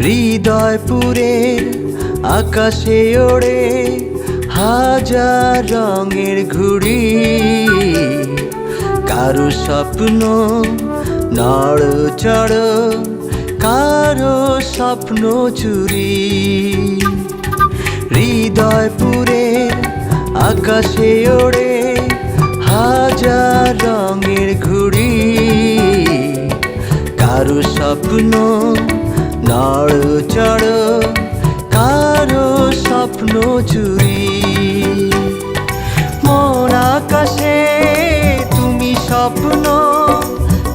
হৃদয়পুরের আকাশে ওড়ে হাজার রঙের ঘুড়ি। কারও স্বপ্ন নড় চড়, কারও স্বপ্ন চুরি। হৃদয়পুরের আকাশে ওড়ে হাজার রঙের ঘুড়ি। কারও স্বপ্ন চড় কারও স্বপ্ন চুরি। মন আকাশে তুমি স্বপ্ন,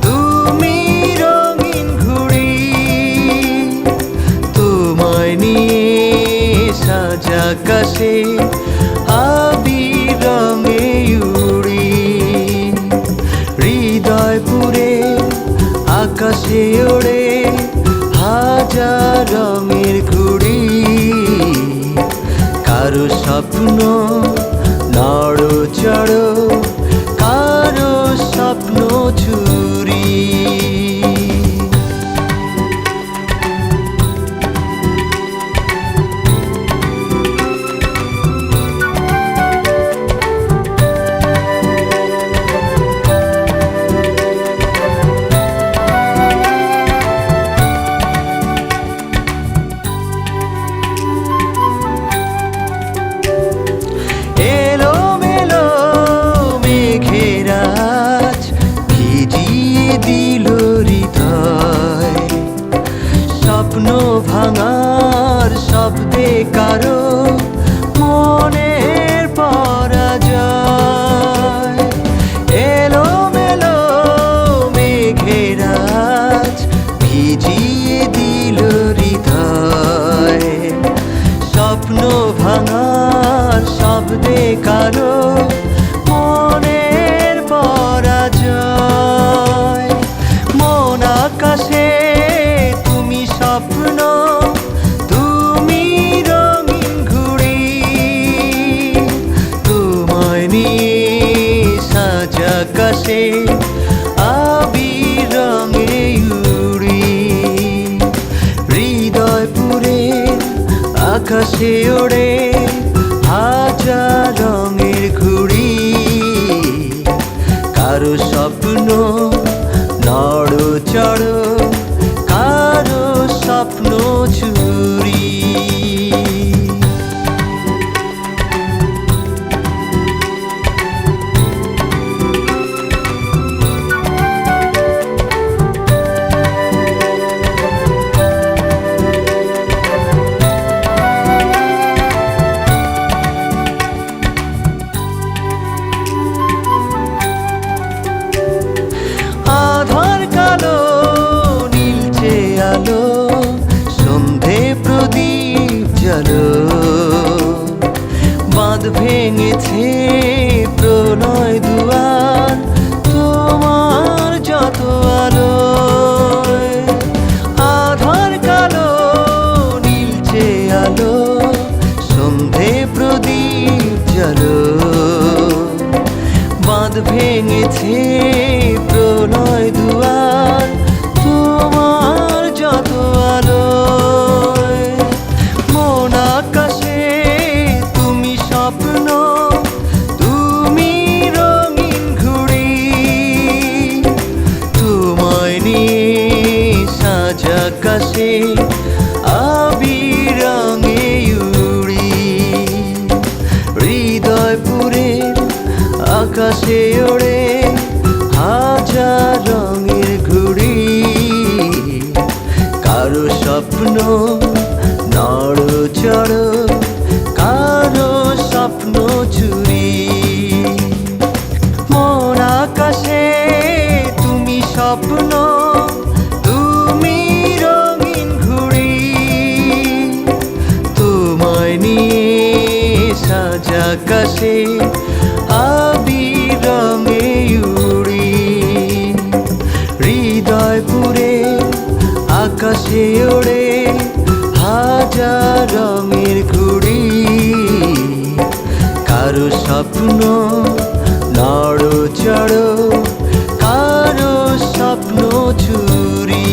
তুমি রঙিন ঘুড়ি। তোমায় নিয়ে সাজা আকাশে আবির রঙে উড়ি। হৃদয়পুরে আকাশে ওড়ে হাজার রঙের ঘুড়ি কারও স্বপ্ন শব্দে কারও মনের পরাজয়। মন আকাশে তুমি স্বপ্ন, তুমি রঙিন ঘুড়ি। তোমায় নিয়ে সাজা আকাশে আকাশে ওড়ে চুরি ভেঙেছে প্রণয় দুয়ার, তোমার যত আলো আধার কালো, নীলচে আলো, সন্ধে প্রদীপ জালো বাঁধ ভেঙেছে প্রণয় দুয়ার আকাশে ওড়ে। জাকাশে আকাশে আবিরমে উড়ি। হৃদয়পুরে আকাশে ওড়ে হাজার রঙের ঘুড়ি। কারও স্বপ্ন নড় চড়ো, কারও স্বপ্ন চুরি